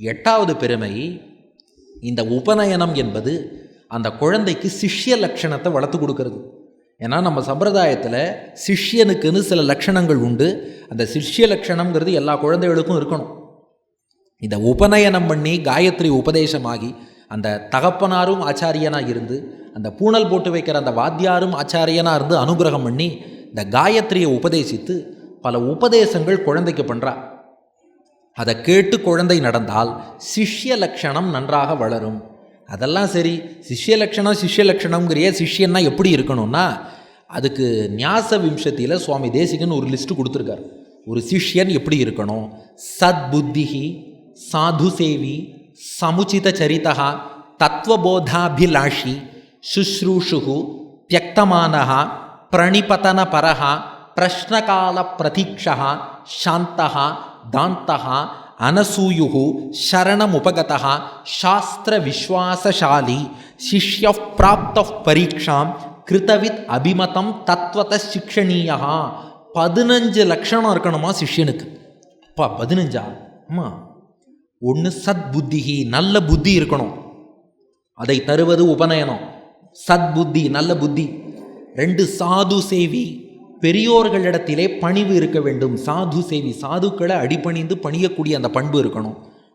எட்டாவது பெருமை இந்த உபநயனம் என்பது அந்த குழந்தைக்கு சிஷ்ய லட்சணத்தை வளர்த்து கொடுக்கறது. ஏன்னா நம்ம சம்பிரதாயத்தில் சிஷ்யனுக்குன்னு சில லட்சணங்கள் உண்டு. அந்த சிஷ்ய லட்சணம்ங்கிறது எல்லா குழந்தைகளுக்கும் இருக்கணும். இந்த உபநயனம் பண்ணி காயத்ரி உபதேசமாகி அந்த தகப்பனாரும் ஆச்சாரியனாக இருந்து அந்த பூணல் போட்டு வைக்கிற அந்த வாத்தியாரும் ஆச்சாரியனாக இருந்து அனுகிரகம் பண்ணி இந்த காயத்ரியை உபதேசித்து பல உபதேசங்கள் குழந்தைக்கு பண்ணுறா அதை கேட்டு குழந்தை நடந்தால் சிஷ்ய லட்சணம் நன்றாக வளரும். அதெல்லாம் சரி சிஷ்ய லட்சணம் சிஷ்ய லட்சணம்ங்கிறிய சிஷ்யன்னா எப்படி இருக்கணும்னா அதுக்கு நியாச விம்சத்தியில் சுவாமி தேசிகன் ஒரு லிஸ்ட்டு கொடுத்துருக்காரு. ஒரு சிஷ்யன் எப்படி இருக்கணும்? சத் புத்திஹி சாது சேவி சமுச்சித சரிதா தத்துவபோதாபிலாஷி சுஷ்ரூஷு பிரணிபதன பரஹா பிரஷ்னகால பிரதீட்சः சாந்தः தாந்தः அனசூயு சரணமுபகதः சாஸ்திரவிஸ்வாசசாலி சிஷ்ய பிராப்த பரீட்சாம் கிருதவித் அபிமதம் தத்வத சிக்ஷணீயா பதினஞ்சு லட்சணம் இருக்கணுமா சிஷ்யனுக்கு அப்பா பதினஞ்சா அம்மா ஒன்று சத் புத்திஹி நல்ல புத்தி இருக்கணும் அதை தருவது உபநயனம் சத் புத்தி நல்ல புத்தி ரெண்டு சாது சேவி பெரியோர்களிடத்திலே பணிவு இருக்க வேண்டும். சாது சேவி சாதுக்களை அடிபணிந்து பணியக்கூடிய அந்த பண்பு இருக்கணும்.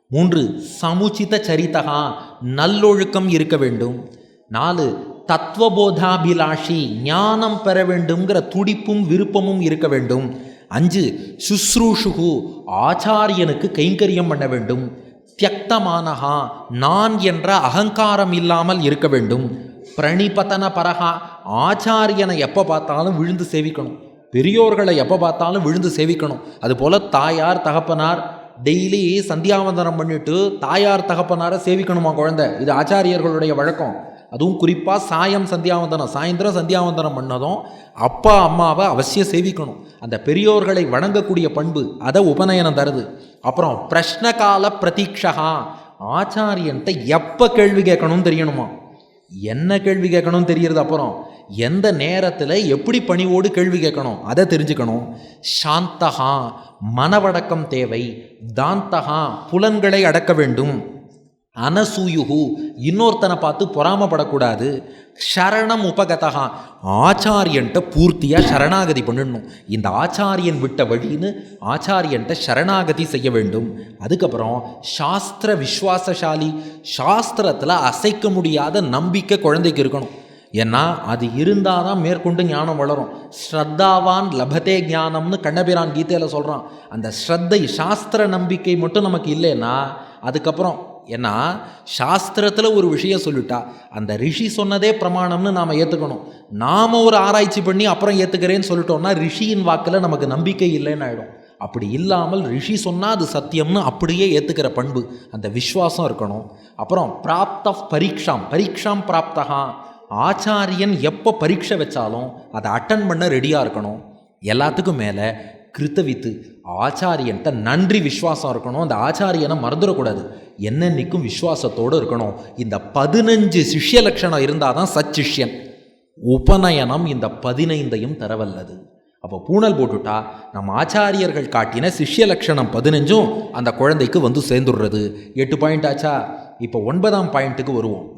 மூன்று சமுச்சித சரித்தகா நல்லொழுக்கம் இருக்க வேண்டும். நாலு தத்துவபோதாபிலாஷி ஞானம் பெற வேண்டும்ங்கிற துடிப்பும் விருப்பமும் இருக்க வேண்டும். அஞ்சு சுஸ்ரூஷுகு ஆச்சாரியனுக்கு கைங்கரியம் பண்ண வேண்டும். தியக்தமானஹா நான் என்ற அகங்காரம் இல்லாமல் இருக்க வேண்டும். பிரணிபதன பரகா ஆச்சாரியனை எப்போ பார்த்தாலும் விழுந்து சேவிக்கணும். பெரியோர்களை எப்போ பார்த்தாலும் விழுந்து சேவிக்கணும். அதுபோல் தாயார் தகப்பனார் டெய்லி சந்தியாவந்தனம் பண்ணிட்டு தாயார் தகப்பனாரை சேவிக்கணுமா குழந்தை? இது ஆச்சாரியர்களுடைய வழக்கம். அதுவும் குறிப்பாக சாயம் சந்தியாவந்தனம் சாயந்தரம் சந்தியாவந்தனம் பண்ணதும் அப்பா அம்மாவை அவசியம் சேவிக்கணும். அந்த பெரியோர்களை வணங்கக்கூடிய பண்பு அதை உபநயனம் தருது. அப்புறம் பிரஷ்னகால பிரதீட்சகா ஆச்சாரியன்ட்ட எப்போ கேள்வி கேட்கணும்னு தெரியணுமா? என்ன கேள்வி கேட்கணும்னு தெரியறது அப்புறம் எந்த நேரத்தில் எப்படி பணிவோடு கேள்வி கேட்கணும்? அதை தெரிஞ்சுக்கணும். சாந்தகா மனவடக்கம் தேவை. தாந்தகா புலன்களை அடக்க வேண்டும். அனசூயுகு இன்னொருத்தனை பார்த்து பொறாமப்படக்கூடாது. சரணம் உபகதகா. ஆச்சாரியன்ட்ட பூர்த்தியாக சரணாகதி பண்ணிடணும் இந்த ஆச்சாரியன் விட்ட வழின்னு ஆச்சாரியன்ட்ட சரணாகதி செய்ய வேண்டும். அதுக்கப்புறம் சாஸ்திர விஸ்வாசசாலி சாஸ்திரத்தில் அசைக்க முடியாத நம்பிக்கை குழந்தைக்கு இருக்கணும். ஏன்னா அது இருந்தால் தான் மேற்கொண்டு ஞானம் வளரும். ஸ்ரத்தாவான் லபதே ஞானம்னு கண்ணபிரான் கீதையில் சொல்கிறான் அந்த ஸ்ரத்தை சாஸ்திர நம்பிக்கை மட்டும் நமக்கு இல்லைன்னா அதுக்கப்புறம் ஏன்னா சாஸ்திரத்தில் ஒரு விஷயம் சொல்லிட்டா அந்த ரிஷி சொன்னதே பிரமாணம்னு நாம் ஏற்றுக்கணும் நாம் ஒரு ஆராய்ச்சி பண்ணி அப்புறம் ஏற்றுக்கிறேன்னு சொல்லிட்டோம்னா ரிஷியின் வாக்கில் நமக்கு நம்பிக்கை இல்லைன்னு ஆகிடும் அப்படி இல்லாமல் ரிஷி சொன்னால் அது சத்தியம்னு அப்படியே ஏற்றுக்கிற பண்பு அந்த விஸ்வாசம் இருக்கணும். அப்புறம் பிராப்த பரீட்சாம் பரீட்சாம் பிராப்தகா ஆச்சாரியன் எப்போ பரீட்சை வச்சாலும் அதை அட்டன் பண்ண ரெடியாக இருக்கணும். எல்லாத்துக்கும் மேலே கிருத்தவித்து ஆச்சாரியன்ட்ட நன்றி விஸ்வாசம் இருக்கணும். அந்த ஆச்சாரியனை மறந்துடக்கூடாது. என்னென்னைக்கும் விஸ்வாசத்தோடு இருக்கணும். இந்த பதினஞ்சு சிஷ்ய லட்சணம் இருந்தால் தான் சச்சிஷ்யன். உபநயனம் இந்த பதினைந்தையும் தரவல்லது. அப்போ பூணல் போட்டுட்டா நம்ம ஆச்சாரியர்கள் காட்டின சிஷ்ய லட்சணம் பதினஞ்சும் அந்த குழந்தைக்கு வந்து சேர்ந்துடுறது. எட்டு பாயிண்ட் ஆச்சா? இப்போ ஒன்பதாம் பாயிண்ட்டுக்கு வருவோம்.